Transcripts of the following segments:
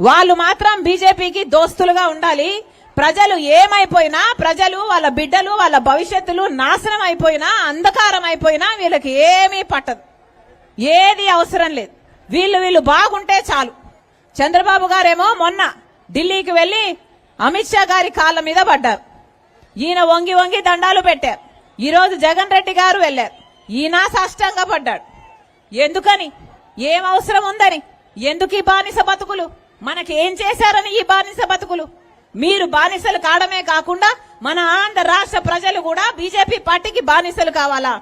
వాళ్ళు మాత్రం బీజేపీకి దోస్తులుగా ఉండాలి. ప్రజలు ఏమైపోయినా ప్రజలు వాళ్ళ బిడ్డలు వాళ్ళ భవిష్యత్తులు నాశనం అయిపోయినా అంధకారం అయిపోయినా వీళ్ళకి ఏమీ పట్టదు. ఏది అవసరం లేదు. వీళ్ళు వీళ్ళు బాగుంటే చాలు. చంద్రబాబు గారేమో మొన్న ఢిల్లీకి వెళ్ళి అమిత్ షా గారి కాళ్ళ మీద పడ్డారు. ఈయన వంగి వంగి దండాలు పెట్టారు. ఈ రోజు జగన్ రెడ్డి గారు వెళ్ళారు ఈయన సాష్టంగా పడ్డాడు. ఎందుకని? ఏం అవసరం ఉందని? ఎందుకు ఈ బానిస బతుకులు? మనకి ఏం చేశారని ఈ బానిస బతుకులు? మీరు బానిసలు కావడమే కాకుండా మన ఆంధ్ర రాష్ట్ర ప్రజలు కూడా బీజేపీ పార్టీకి బానిసలు కావాలా?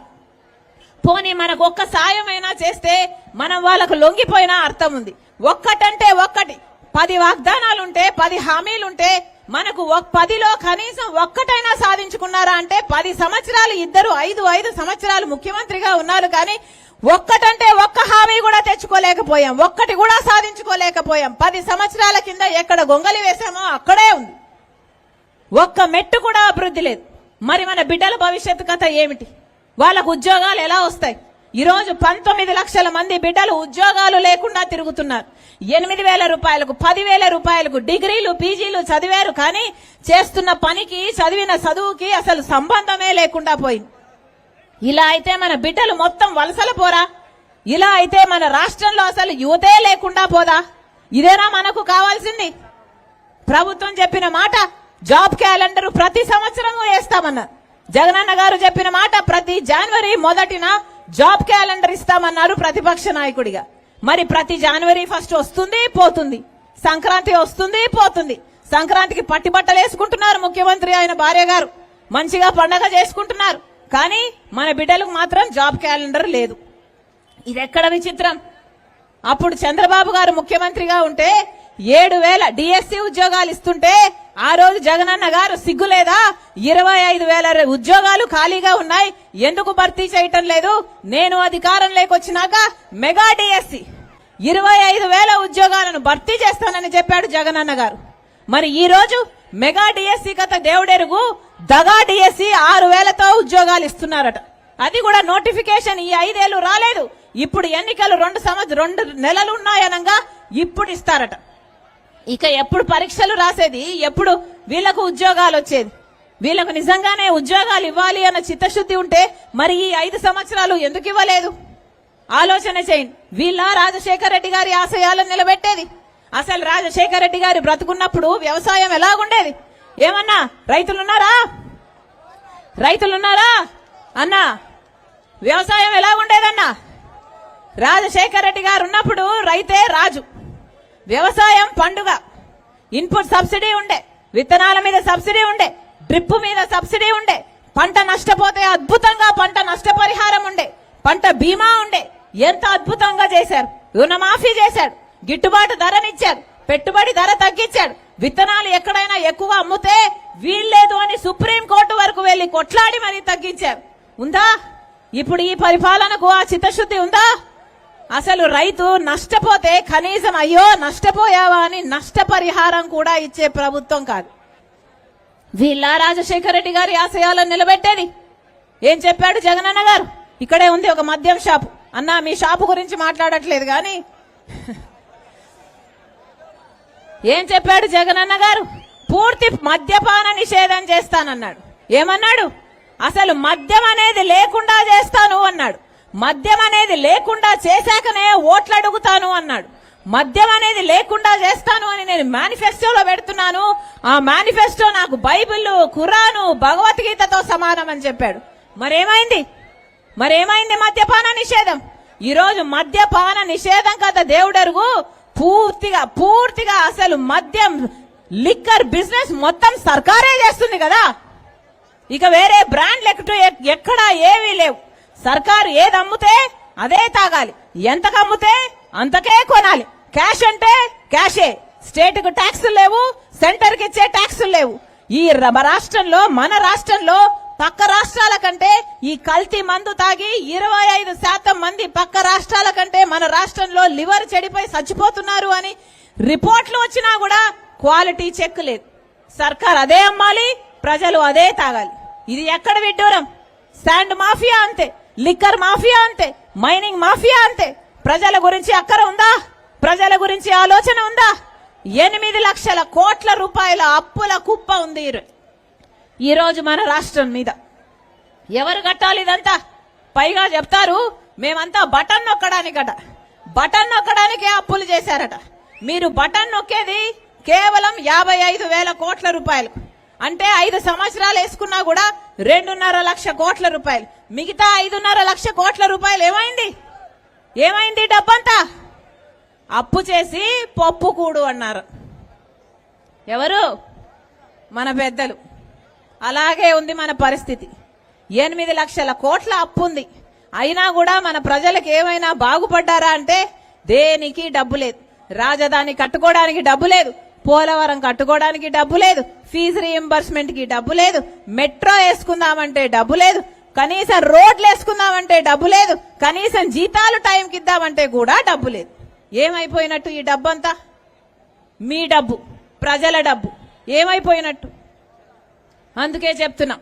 పోనీ మనకు ఒక్క సాయమైనా చేస్తే మనం వాళ్ళకు లొంగిపోయినా అర్థం ఉంది. ఒక్కటంటే ఒక్కటి. పది వాగ్దానాలుంటే పది హామీలుంటే మనకు పదిలో కనీసం ఒక్కటైనా సాధించుకున్నారా అంటే పది సంవత్సరాలు ఇద్దరు ఐదు ఐదు సంవత్సరాలు ముఖ్యమంత్రిగా ఉన్నారు కానీ ఒక్కటంటే ఒక్క హామీ కూడా తెచ్చుకోలేకపోయాం. ఒక్కటి కూడా సాధించుకోలేకపోయాం. పది సంవత్సరాల కింద ఎక్కడ గొంగలి వేశామో అక్కడే ఉంది. ఒక్క మెట్టు కూడా అభివృద్ధి లేదు. మరి మన బిడ్డల భవిష్యత్తు కథ ఏమిటి? వాళ్ళకు ఉద్యోగాలు ఎలా వస్తాయి? ఈరోజు పంతొమ్మిది లక్షల మంది బిడ్డలు ఉద్యోగాలు లేకుండా తిరుగుతున్నారు. ఎనిమిది వేల రూపాయలకు పదివేల రూపాయలకు డిగ్రీలు పీజీలు చదివారు కానీ చేస్తున్న పనికి చదివిన చదువుకి అసలు సంబంధమే లేకుండా పోయింది. ఇలా అయితే మన బిడ్డలు మొత్తం వలసల పోరా? ఇలా అయితే మన రాష్ట్రంలో అసలు యువతే లేకుండా పోదా? ఇదేనా మనకు కావాల్సింది? ప్రభుత్వం చెప్పిన మాట జాబ్ క్యాలెండర్ ప్రతి సంవత్సరం వేస్తామన్నారు జగనన్న గారు చెప్పిన మాట ప్రతి జనవరి మొదటిన జాబ్ క్యాలెండర్ ఇస్తామన్నారు ప్రతిపక్ష నాయకుడిగా. మరి ప్రతి జనవరి ఫస్ట్ వస్తుంది పోతుంది. సంక్రాంతి వస్తుంది పోతుంది. సంక్రాంతికి పట్టి బట్టలు వేసుకుంటున్నారు ముఖ్యమంత్రి ఆయన భార్య గారు. మంచిగా పండగ చేసుకుంటున్నారు. కానీ మన బిడ్డలకు మాత్రం జాబ్ క్యాలెండర్ లేదు. ఇది ఎక్కడ విచిత్రం? అప్పుడు చంద్రబాబు గారు ముఖ్యమంత్రిగా ఉంటే ఏడు వేల డిఎస్సి ఉద్యోగాలు ఇస్తుంటే ఆ రోజు జగనన్న గారు సిగ్గులేదా ఇరవై ఐదు వేల ఉద్యోగాలు ఖాళీగా ఉన్నాయి. ఎందుకు భర్తీ చేయటం లేదు? నేను అధికారం లేకొచ్చినాక మెగా డిఎస్సి. ఇరవై ఐదు వేల ఉద్యోగాలను భర్తీ చేస్తానని చెప్పాడు జగనన్న గారు. మరి ఈ రోజు మెగా డిఎస్సి కథ దేవుడెరుగు. దగా డిఎస్సి ఆరు వేలతో ఉద్యోగాలు ఇస్తున్నారట. అది కూడా నోటిఫికేషన్ ఈ ఐదేళ్ళు రాలేదు. ఇప్పుడు ఎన్నికలు రెండు సంవత్సరం రెండు నెలలు ఉన్నాయనగా ఇప్పుడు ఇస్తారట. ఇక ఎప్పుడు పరీక్షలు రాసేది? ఎప్పుడు వీళ్ళకు ఉద్యోగాలు వచ్చేది? వీళ్ళకు నిజంగానే ఉద్యోగాలు ఇవ్వాలి అన్న చిత్తశుద్ధి ఉంటే మరి ఈ ఐదు సంవత్సరాలు ఎందుకు ఇవ్వలేదు? ఆలోచన చేయండి. వీళ్ళ రాజశేఖర రెడ్డి గారి ఆశయాలను నిలబెట్టేది. అసలు రాజశేఖర రెడ్డి గారు బ్రతుకున్నప్పుడు వ్యవసాయం ఎలాగుండేది? ఏమన్నా రైతులున్నారా? రైతులున్నారా? అన్నా వ్యవసాయం ఎలాగుండేదన్నా? రాజశేఖర రెడ్డి గారు ఉన్నప్పుడు రైతే రాజు. వ్యవసాయం పండుగ. ఇన్పుట్ సబ్సిడీ ఉండే విత్తనాల మీద సబ్సిడీ ఉండే డ్రిప్ మీద సబ్సిడీ ఉండే పంట నష్టపోతే అద్భుతంగా పంట నష్టపరిహారం ఉండే పంట బీమా ఉండే ఎంత అద్భుతంగా చేశారు? రుణమాఫీ చేశాడు గిట్టుబాటు ధరనిచ్చాడు పెట్టుబడి ధర తగ్గించాడు విత్తనాలు ఎక్కడైనా ఎక్కువ అమ్ముతే వీల్లేదు అని సుప్రీం కోర్టు వరకు వెళ్ళి కొట్లాడి మరీ తగ్గించారు. ఉందా? ఇప్పుడు ఈ పరిపాలనకు ఆ చిత్తశుద్ధి ఉందా? అసలు రైతు నష్టపోతే కనీసం అయ్యో నష్టపోయావా అని నష్టపరిహారం కూడా ఇచ్చే ప్రభుత్వం కాదు. వీళ్ళ రాజశేఖర రెడ్డి గారి ఆశయాలను నిలబెట్టేది. ఏం చెప్పాడు జగనన్న గారు? ఇక్కడే ఉంది ఒక మద్యం షాపు. అన్న మీ షాపు గురించి మాట్లాడట్లేదు కానీ ఏం చెప్పాడు జగనన్న గారు? పూర్తి మద్యపాన నిషేధం చేస్తానన్నాడు. ఏమన్నాడు? అసలు మద్యం అనేది లేకుండా చేస్తాను అన్నాడు. మద్యం అనేది లేకుండా చేశాకనే ఓట్లు అడుగుతాను అన్నాడు. మద్యం అనేది లేకుండా చేస్తాను అని నేను మేనిఫెస్టోలో పెడుతున్నాను. ఆ మేనిఫెస్టో నాకు బైబిల్ ఖురాను భగవద్గీతతో సమానం అని చెప్పాడు. మరేమైంది? మరేమైంది మద్యపాన నిషేధం? ఈరోజు మద్యపాన నిషేధం కదా దేవుడరుగు. పూర్తిగా పూర్తిగా అసలు మద్యం లిక్కర్ బిజినెస్ మొత్తం సర్కారే చేస్తుంది కదా. ఇక వేరే బ్రాండ్లు ఎక్కటో ఎక్- ఎక్కడా ఏవీ లేవు. సర్కారు ఏది అమ్ముతే అదే తాగాలి. ఎంతకు అమ్ముతే అంతకే కొనాలి. క్యాష్ అంటే క్యాషే. స్టేట్కు ట్యాక్సులు లేవు సెంటర్కి ఇచ్చే ట్యాక్సులు లేవు. ఈ రాష్ట్రంలో మన రాష్ట్రంలో పక్క రాష్ట్రాల కంటే ఈ కల్తీ మందు తాగి ఇరవై ఐదు శాతం మంది పక్క రాష్ట్రాల కంటే మన రాష్ట్రంలో లివర్ చెడిపోయి చచ్చిపోతున్నారు అని రిపోర్ట్లు వచ్చినా కూడా క్వాలిటీ చెక్ లేదు. సర్కార్ అదే అమ్మాలి ప్రజలు అదే తాగాలి. ఇది ఎక్కడ విడ్డూరం? శాండ్ మాఫియా అంతే లిక్కర్ మాఫియా అంతే మైనింగ్ మాఫియా అంతే. ప్రజల గురించి అక్కర ఉందా? ప్రజల గురించి ఆలోచన ఉందా? ఎనిమిది లక్షల కోట్ల రూపాయల అప్పుల కుప్ప ఉంది ఈరోజు మన రాష్ట్రం మీద. ఎవరు కట్టాలి ఇదంతా? పైగా చెప్తారు మేమంతా బటన్ నొక్కడానికట బటన్ నొక్కడానికే అప్పులు చేశారట. మీరు బటన్ నొక్కేది కేవలం యాభై ఐదు వేల కోట్ల రూపాయలు. అంటే ఐదు సంవత్సరాలు వేసుకున్నా కూడా రెండున్నర లక్ష కోట్ల రూపాయలు. మిగతా ఐదున్నర లక్ష కోట్ల రూపాయలు ఏమైంది? ఏమైంది డబ్బంతా? అప్పు చేసి పప్పు కూడు అన్నారు. ఎవరు? మన పెద్దలు. అలాగే ఉంది మన పరిస్థితి. ఎనిమిది లక్షల కోట్ల అప్పు ఉంది అయినా కూడా మన ప్రజలకు ఏమైనా బాగుపడ్డారా అంటే దేనికి డబ్బు లేదు. రాజధాని కట్టుకోవడానికి డబ్బు లేదు. పోలవరం కట్టుకోవడానికి డబ్బు లేదు. ఫీజు రీఎంబర్స్మెంట్కి డబ్బు లేదు. మెట్రో వేసుకుందామంటే డబ్బు లేదు. కనీసం రోడ్లు వేసుకుందామంటే డబ్బు లేదు. కనీసం జీతాలు టైంకి ఇద్దామంటే కూడా డబ్బు లేదు. ఏమైపోయినట్టు ఈ డబ్బంతా? మీ డబ్బు. ప్రజల డబ్బు. ఏమైపోయినట్టు? అందుకే చెప్తున్నా.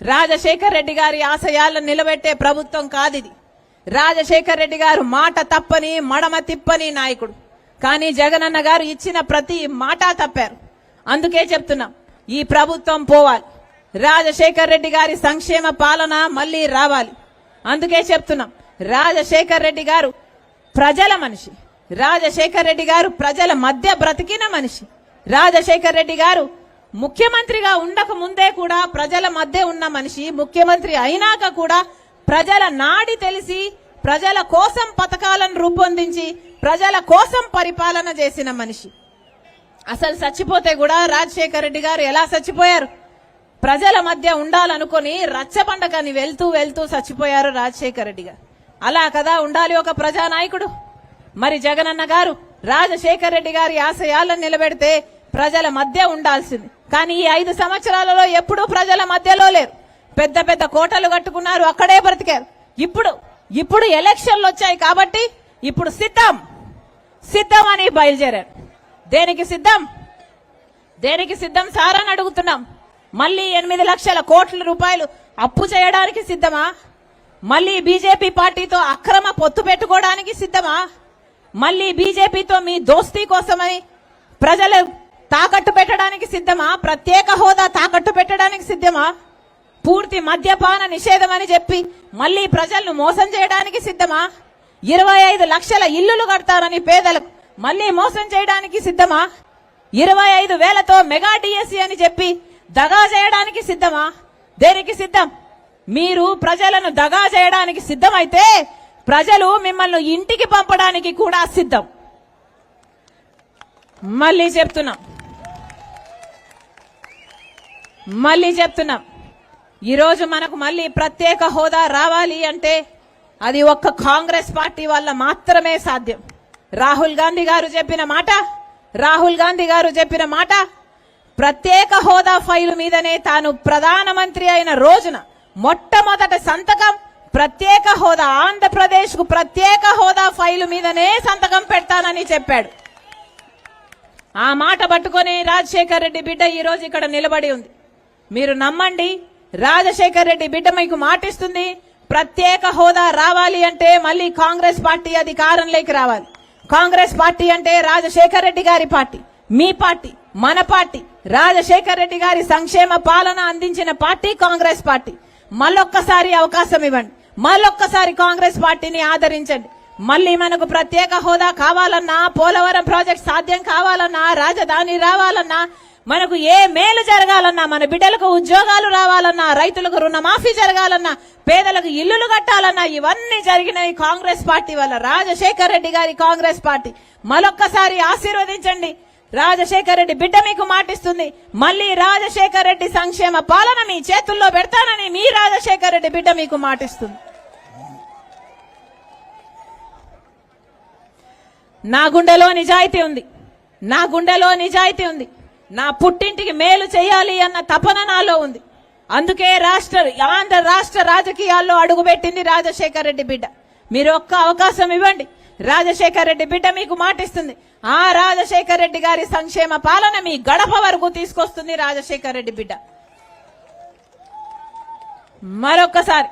రాజశేఖర్ రెడ్డి గారి ఆశయాలను నిలబెట్టే ప్రభుత్వం కాదిది. రాజశేఖర్ రెడ్డి గారు మాట తప్పని మడమ తిప్పని నాయకుడు. కానీ జగనన్న గారు ఇచ్చిన ప్రతి మాట తప్పారు. అందుకే చెప్తున్నా ఈ ప్రభుత్వం పోవాలి. రాజశేఖర్ రెడ్డి గారి సంక్షేమ పాలన మళ్ళీ రావాలి. అందుకే చెప్తున్నాం రాజశేఖర్ రెడ్డి గారు ప్రజల మనిషి. రాజశేఖర్ రెడ్డి గారు ప్రజల మధ్య బ్రతికిన మనిషి. రాజశేఖర్ రెడ్డి గారు ముఖ్యమంత్రిగా ఉండక ముందే కూడా ప్రజల మధ్య ఉన్న మనిషి ముఖ్యమంత్రి అయినాక కూడా ప్రజల నాడి తెలిసి ప్రజల కోసం పథకాలను రూపొందించి ప్రజల కోసం పరిపాలన చేసిన మనిషి. అసలు చచ్చిపోతే కూడా రాజశేఖర్ రెడ్డి గారు ఎలా చచ్చిపోయారు? ప్రజల మధ్య ఉండాలనుకుని రచ్చబండకని వెళ్తూ వెళ్తూ చచ్చిపోయారు రాజశేఖర రెడ్డి గారు. అలా కదా ఉండాలి ఒక ప్రజానాయకుడు. మరి జగనన్న గారు రాజశేఖర్ రెడ్డి గారి ఆశయాలను నిలబెడితే ప్రజల మధ్య ఉండాల్సింది. కానీ ఈ ఐదు సంవత్సరాలలో ఎప్పుడూ ప్రజల మధ్యలో లేరు. పెద్ద పెద్ద కోటలు కట్టుకున్నారు అక్కడే బ్రతికారు. ఇప్పుడు ఇప్పుడు ఎలక్షన్లు వచ్చాయి కాబట్టి ఇప్పుడు సిద్ధం. సిద్ధం అని బయలుదేరారు. దేనికి సిద్ధం? దేనికి సిద్ధం సార్ అని అడుగుతున్నాం. మళ్ళీ ఎనిమిది లక్షల కోట్ల రూపాయలు అప్పు చేయడానికి సిద్ధమా? మళ్ళీ బీజేపీ పార్టీతో అక్రమ పొత్తు పెట్టుకోవడానికి సిద్ధమా? మళ్ళీ బీజేపీతో మీ దోస్తీ కోసమని ప్రజలు తాకట్టు పెట్టడానికి సిద్ధమా? ప్రత్యేక హోదా తాకట్టు పెట్టడానికి సిద్ధమా? పూర్తి మద్యపాన నిషేధం అని చెప్పి మళ్ళీ ప్రజలను మోసం చేయడానికి సిద్ధమా? ఇరవై ఐదు లక్షల ఇల్లులు కడతారని పేదలకు మళ్ళీ మోసం చేయడానికి సిద్ధమా? ఇరవై ఐదు వేలతో మెగా డిఎస్సి అని చెప్పి దగా చేయడానికి సిద్ధమా? దేనికి సిద్ధం? మీరు ప్రజలను దగా చేయడానికి సిద్ధమైతే ప్రజలు మిమ్మల్ని ఇంటికి పంపడానికి కూడా సిద్ధం. మళ్ళీ చెప్తున్నాం. మళ్ళీ చెప్తున్నాం. ఈరోజు మనకు మళ్ళీ ప్రత్యేక హోదా రావాలి అంటే అది ఒక్క కాంగ్రెస్ పార్టీ వల్ల మాత్రమే సాధ్యం. రాహుల్ గాంధీ గారు చెప్పిన మాట రాహుల్ గాంధీ గారు చెప్పిన మాట ప్రత్యేక హోదా ఫైలు మీదనే తాను ప్రధానమంత్రి అయిన రోజున మొట్టమొదట సంతకం ప్రత్యేక హోదా ఆంధ్రప్రదేశ్కు ప్రత్యేక హోదా ఫైలు మీదనే సంతకం పెడతానని చెప్పాడు. ఆ మాట పట్టుకొని రాజశేఖర్ రెడ్డి బిడ్డ ఈ రోజు ఇక్కడ నిలబడి ఉంది. మీరు నమ్మండి. రాజశేఖర్ రెడ్డి బిడ్డ మీకు మాటిస్తుంది. ప్రత్యేక హోదా రావాలి అంటే మళ్ళీ కాంగ్రెస్ పార్టీ అధికారంలోకి రావాలి. కాంగ్రెస్ పార్టీ అంటే రాజశేఖర్ రెడ్డి గారి పార్టీ మీ పార్టీ మన పార్టీ. రాజశేఖర్ రెడ్డి గారి సంక్షేమ పాలన అందించిన పార్టీ కాంగ్రెస్ పార్టీ. మళ్ళొక్కసారి అవకాశం ఇవ్వండి. మళ్ళొక్కసారి కాంగ్రెస్ పార్టీని ఆదరించండి. మళ్ళీ మనకు ప్రత్యేక హోదా కావాలన్నా పోలవరం ప్రాజెక్ట్ సాధ్యం కావాలన్నా రాజధాని రావాలన్నా మనకు ఏ మేలు జరగాలన్నా మన బిడ్డలకు ఉద్యోగాలు రావాలన్నా రైతులకు రుణమాఫీ జరగాలన్నా పేదలకు ఇల్లులు కట్టాలన్నా ఇవన్నీ జరిగినవి కాంగ్రెస్ పార్టీ వల్ల. రాజశేఖర్ రెడ్డి గారి కాంగ్రెస్ పార్టీ. మరొక్కసారి ఆశీర్వదించండి. రాజశేఖర్ రెడ్డి బిడ్డ మీకు మాటిస్తుంది. మళ్ళీ రాజశేఖర్ రెడ్డి సంక్షేమ పాలన మీ చేతుల్లో పెడతానని మీ రాజశేఖర్ రెడ్డి బిడ్డ మీకు మాటిస్తుంది. నా గుండెలో నిజాయితీ ఉంది. నా గుండెలో నిజాయితీ ఉంది. నా పుట్టింటికి మేలు చేయాలి అన్న తపన నాలో ఉంది. అందుకే రాష్ట్ర ఆంధ్ర రాష్ట్ర రాజకీయాల్లో అడుగుపెట్టింది రాజశేఖర రెడ్డి బిడ్డ. మీరు ఒక్క అవకాశం ఇవ్వండి. రాజశేఖర రెడ్డి బిడ్డ మీకు మాటిస్తుంది. ఆ రాజశేఖర్ రెడ్డి గారి సంక్షేమ పాలన మీ గడప వరకు తీసుకొస్తుంది రాజశేఖర రెడ్డి బిడ్డ. మరొకసారి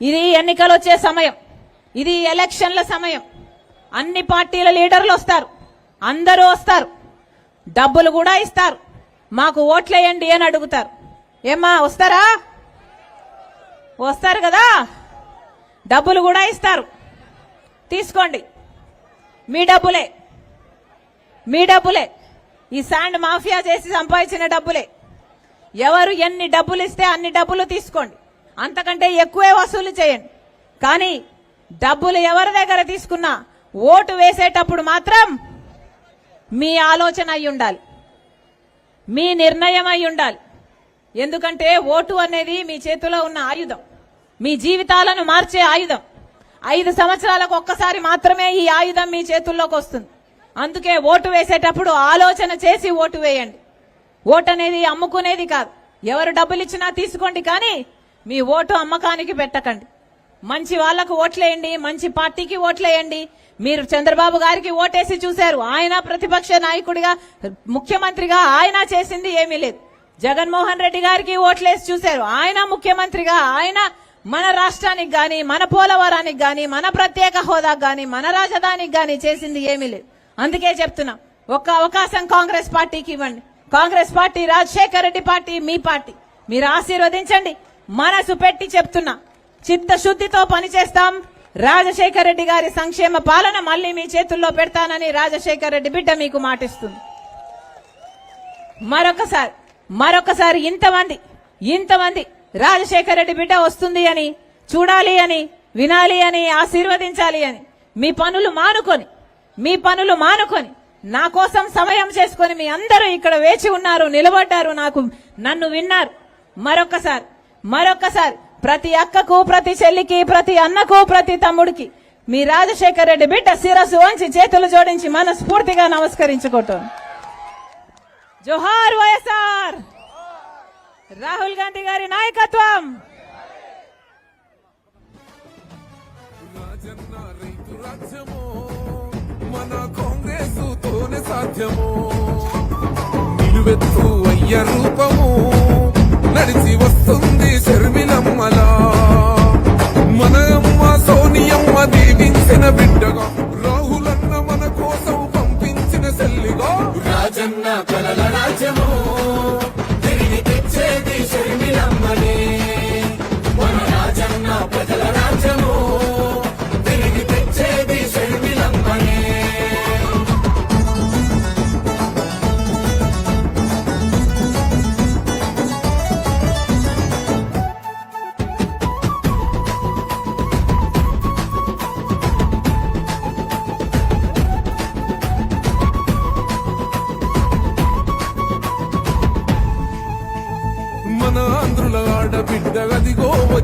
ఇది ఎన్నికలు వచ్చే సమయం. ఇది ఎలక్షన్ల సమయం. అన్ని పార్టీల లీడర్లు వస్తారు. అందరూ వస్తారు. డబ్బులు కూడా ఇస్తారు. మాకు ఓట్లేయండి అని అడుగుతారు. ఏమ్మా వస్తారా? వస్తారు కదా? డబ్బులు కూడా ఇస్తారు. తీసుకోండి. మీ డబ్బులే. మీ డబ్బులే. ఈ శాండ్ మాఫియా చేసి సంపాదించిన డబ్బులే. ఎవరు ఎన్ని డబ్బులు ఇస్తే అన్ని డబ్బులు తీసుకోండి. అంతకంటే ఎక్కువే వసూలు చేయండి. కానీ డబ్బులు ఎవరి దగ్గర తీసుకున్నా ఓటు వేసేటప్పుడు మాత్రం మీ ఆలోచన అయి ఉండాలి. మీ నిర్ణయం అయి ఉండాలి. ఎందుకంటే ఓటు అనేది మీ చేతిలో ఉన్న ఆయుధం. మీ జీవితాలను మార్చే ఆయుధం. ఐదు సంవత్సరాలకు ఒక్కసారి మాత్రమే ఈ ఆయుధం మీ చేతుల్లోకి వస్తుంది. అందుకే ఓటు వేసేటప్పుడు ఆలోచన చేసి ఓటు వేయండి. ఓటు అనేది అమ్ముకునేది కాదు. ఎవరు డబ్బులు ఇచ్చినా తీసుకోండి కానీ మీ ఓటు అమ్మకానికి పెట్టకండి. మంచి వాళ్ళకు ఓట్లేయండి మంచి పార్టీకి ఓట్లేయండి. మీరు చంద్రబాబు గారికి ఓటేసి చూశారు. ఆయన ప్రతిపక్ష నాయకుడిగా ముఖ్యమంత్రిగా ఆయన చేసింది ఏమీ లేదు. జగన్మోహన్ రెడ్డి గారికి ఓట్లేసి చూశారు. ఆయన ముఖ్యమంత్రిగా ఆయన మన రాష్ట్రానికి గాని మన పోలవరానికి గాని మన ప్రత్యేక హోదాకు గాని మన రాజధానికి గాని చేసింది ఏమీ లేదు. అందుకే చెప్తున్నా ఒక్క అవకాశం కాంగ్రెస్ పార్టీకి ఇవ్వండి. కాంగ్రెస్ పార్టీ రాజశేఖర రెడ్డి పార్టీ మీ పార్టీ. మీరు ఆశీర్వదించండి. మనసు పెట్టి చెప్తున్నా. చిత్తశుద్ధితో పనిచేస్తాం. రాజశేఖర రెడ్డి గారి సంక్షేమ పాలన మళ్ళీ మీ చేతుల్లో పెడతానని రాజశేఖర రెడ్డి బిడ్డ మీకు మాటిస్తుంది. మరొకసారి మరొకసారి ఇంతమంది ఇంతమంది రాజశేఖర రెడ్డి బిడ్డ వస్తుంది అని చూడాలి అని వినాలి అని ఆశీర్వదించాలి అని మీ పనులు మానుకొని మీ పనులు మానుకొని నా కోసం సమయం చేసుకొని మీ అందరూ ఇక్కడ వేచి ఉన్నారు నిలబడ్డారు నాకు నన్ను విన్నారు. మరొకసారి మరొకసారి ప్రతి అక్కకు ప్రతి చెల్లికి ప్రతి అన్నకు ప్రతి తమ్ముడికి. మీ రాజశేఖర రెడ్డి బిడ్డ శిరస్సు వంచి చేతులు జోడించి మనస్ఫూర్తిగా నమస్కరించుకుంటాను జోహార్ వైఎస్ఆర్! రాహుల్ గాంధీ గారి నాయకత్వం! మన కాంగ్రెస్ తోనే సాధ్యము నిలువెత్తు అయ్య రూపము. నడిచి వస్తుంది శర్మిలమ్మలా. మన అమ్మ సోనియమ్మ దీవించిన బిడ్డగా. రాహులన్న మన కోసం పంపించిన సెల్లిగా రాజన్న కలల రాజ్యము.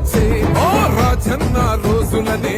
వచ్చే ఓ రాజన్న రోజులనే